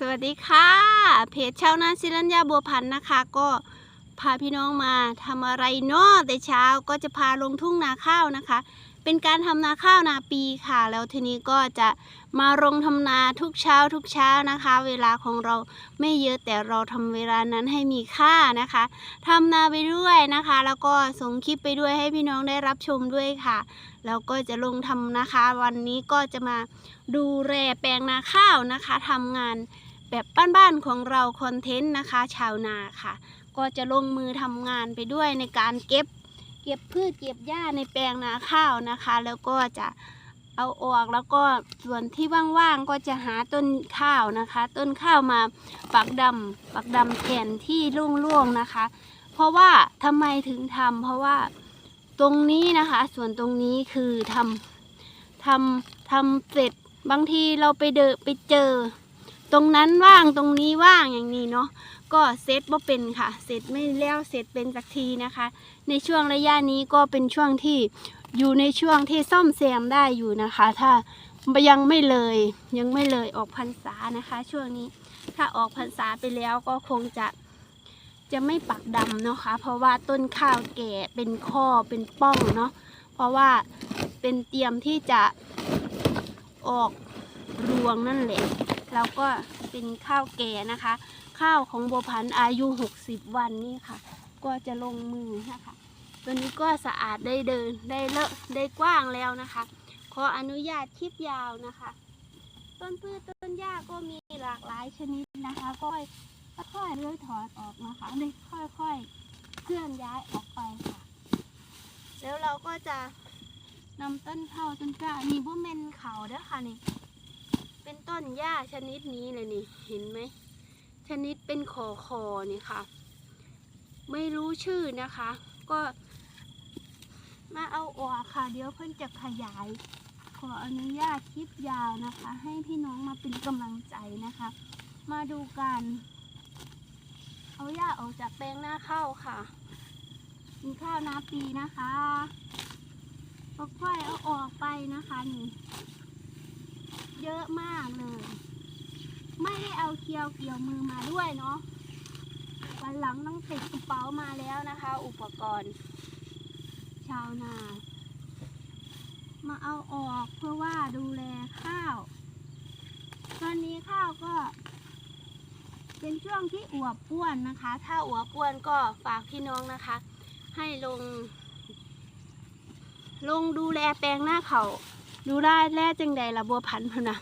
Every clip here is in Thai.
สวัสดีค่ะ เพจชาวนาศิรัญญาบัวพันธ์นะคะ ก็พาพี่น้องมาทำอะไรเนาะแต่เช้าก็จะพาลงทุ่งนาข้าวนะคะ เป็นการทำนาข้าวนาปีค่ะ แล้วทีนี้ก็จะมาลงทำนาทุกเช้าทุกเช้านะคะ เวลาของเราไม่เยอะแต่เราทำเวลานั้นให้มีค่านะคะทำนาไปด้วยนะคะ แล้วก็ส่งคลิปไปด้วยให้พี่น้องได้รับชมด้วยค่ะ แล้วก็จะลงทำนะคะ วันนี้ก็จะมาดูแลแปลงนาข้าวนะคะทำงานแบบบ้านๆของเราคอนเทนต์นะคะ ชาวนาค่ะ ก็จะลงมือทำงานไปด้วยในการเก็บ เก็บพืชเก็บหญ้าในแปลงนาข้าวนะคะ แล้วก็จะเอาออกแล้วก็ส่วนที่ว่างๆก็จะหาต้นข้าวนะคะ ต้นข้าวมาปักดำปักดำแทนที่ร่วงๆนะคะ เพราะว่าทำไมถึงทำเพราะว่าตรงนี้นะคะ ส่วนตรงนี้คือทำทำทำเสร็จบางทีเราไปเดนไปเจอ ตรงนั้นว่างตรงนี้ว่างอย่างนี้เนาะก็เซตบ่เป็นค่ะเสร็จไม่แล้วเสร็จเป็นสักทีนะคะ ในช่วงระยะนี้ก็เป็นช่วงที่อยู่ในช่วงที่ซ่อมแซมได้อยู่นะคะ ถ้ายังไม่เลยยังไม่เลยออกพรรษานะคะ ช่วงนี้ถ้าออกพรรษาไปแล้วก็คงจะจะไม่ปักดำเนาะคะ เพราะว่าต้นข้าวแก่เป็นข้อเป็นป้องเนาะเพราะว่าเป็นเตรียมที่จะออกรวงนั่นแหละ แล้วก็เป็นข้าวแก่นะคะ ข้าวของบัวพันธุ์อายุ 60 วันนี่ค่ะ ก็จะลงมือนะคะ ตัวนี้ก็สะอาดได้เดินได้เลอะได้กว้างแล้วนะคะ ขออนุญาตคลิปยาวนะคะ ต้นพืชต้นหญ้าก็มีหลากหลายชนิดนะคะก็ค่อยๆเลื้อยถอนออกนะคะได้ค่อยๆเคลื่อนย้ายออกไปค่ะ แล้วเราก็จะนำต้นเผาต้นกล้านี่บ่เมนเขาเด้อค่ะนี่ เป็นต้นหญ้าชนิดนี้เลยนี่ เห็นไหม ชนิดเป็นคอคอนี่ค่ะ ไม่รู้ชื่อนะคะ ก็มาเอาออกค่ะ เดี๋ยวเพิ่นจะขยาย ขออนุญาตคลิปยาวนะคะ ให้พี่น้องมาเป็นกำลังใจนะคะ มาดูกันเอาหญ้าออกจากแปลงหน้าข้าวค่ะ มีข้าวนาปีนะคะค่อยๆเอาออกไปนะคะนี่ เยอะมากเลย ไม่ได้เอาเคียวเกี่ยวมือมาด้วยเนาะวันหลังต้องติดกระเป๋ามาแล้วนะคะ อุปกรณ์ ชาวนา มาเอาออกเพื่อว่าดูแลข้าว ตอนนี้ข้าวก็ เป็นช่วงที่อวบอ้วนนะคะ ถ้าอวบอ้วนก็ฝากพี่น้องนะคะ ให้ลง ลงดูแลแปลงหน้าเขา ดูได้แล่จังใดละบัวพันธุ์พนะ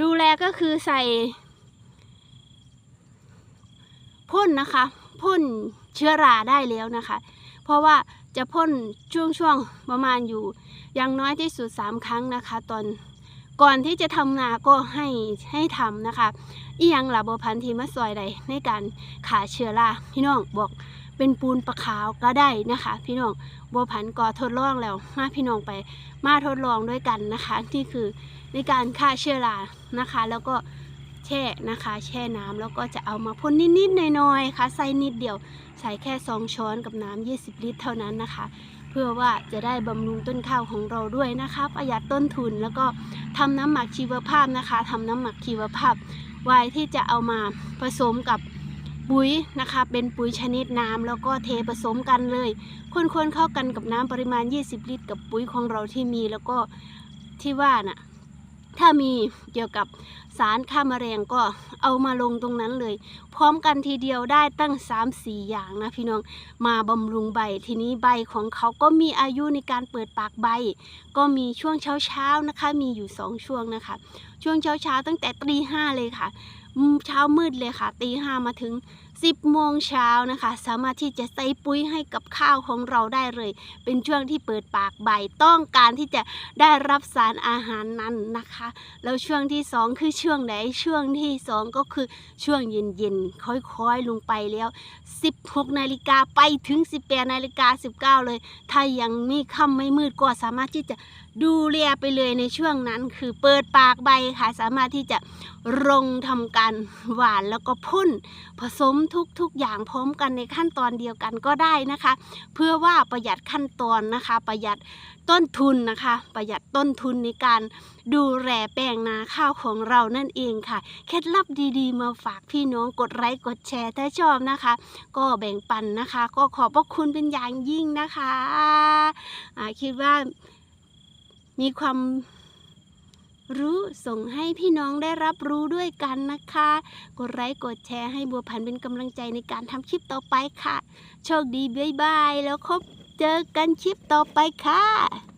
ดูแลก็คือใส่พ่นนะคะ พ่นเชื้อราได้แล้วนะคะ เพราะว่าจะพ่นช่วงช่วงประมาณอยู่อย่างน้อยที่สุดสามครั้งนะคะ ตอนก่อนที่จะทำนาก็ให้ให้ทำนะคะ อียังล่ะบัวพันธุ์ทีมาซอยใดในการขาเชื้อราพี่น้องบอก เป็นปูนปะขาวก็ได้นะคะ พี่น้องบัวพันธุ์ก็ทดลองแล้วมาพี่น้องไปมาทดลองด้วยกันนะคะนี่คือในการฆ่าเชื้อรานะคะ แล้วก็แช่นะคะ แช่น้ำแล้วก็จะเอามาพ่นนิดๆหน่อยๆค่ะใส่นิดเดียวใส่แค่สองช้อนกับน้ำ20 ลิตรเท่านั้นนะคะ เพื่อว่าจะได้บำรุงต้นข้าวของเราด้วยนะคะ ประหยัดต้นทุนแล้วก็ทำน้ำหมักชีวภาพนะคะทำน้ำหมักชีวภาพไว้ที่จะเอามาผสมกับ ปุ๋ยนะคะ เป็นปุ๋ยชนิดน้ำแล้วก็เทผสมกันเลยคนๆเข้ากันกับน้ำปริมาณ 20 ลิตร กับปุ๋ยของเราที่มีแล้วก็ที่ว่าน่ะถ้ามีเกี่ยวกับสารฆ่าแมลงก็เอามาลงตรงนั้นเลย พร้อมกันทีเดียวได้ตั้ง 3-4 อย่างนะพี่น้องมาบำรุงใบทีนี้ใบของเขาก็มีอายุในการเปิดปากใบ ก็มีช่วงเช้าๆนะคะ มีอยู่ 2 ช่วงนะคะ ช่วงเช้าๆตั้งแต่ตีห้าเลยค่ะ เช้ามืดเลยค่ะตีห้ามาถึง 10 โมงเช้านะคะ สามารถที่จะใส่ปุ๋ยให้กับข้าวของเราได้เลย เป็นช่วงที่เปิดปากใบต้องการที่จะได้รับสารอาหารนั้นนะคะ แล้วช่วงที่สองคือช่วงไหนช่วงที่สองก็คือช่วงเย็นๆค่อยๆลงไปแล้ว 16 นาฬิกาไปถึง 18 นาฬิกา 19 เลย ถ้ายังไม่ค่ำไม่มืดก็สามารถที่จะ ดูเรียไปเลยในช่วงนั้น คือเปิดปากใบค่ะ สามารถที่จะลงทำการหวานแล้วก็พ่นผสมทุกๆอย่างพร้อมกันในขั้นตอนเดียวกันก็ได้นะคะ เพื่อว่าประหยัดขั้นตอนนะคะ ประหยัดต้นทุนนะคะ ประหยัดต้นทุนในการดูแลแปลงนาข้าวของเรานั่นเองค่ะ เคล็ดลับดีๆ มาฝากพี่น้องกดไลค์กดแชร์ถ้าชอบนะคะ ก็แบ่งปันนะคะ ก็ขอบพระคุณเป็นอย่างยิ่งนะคะคิดว่า มีความรู้ส่งให้พี่น้องได้รับรู้ด้วยกันนะคะ กดไลค์กดแชร์ให้บัวพันธุ์เป็นกำลังใจในการทำคลิปต่อไปค่ะ โชคดีบ๊ายบาย แล้วคบเจอกันคลิปต่อไปค่ะ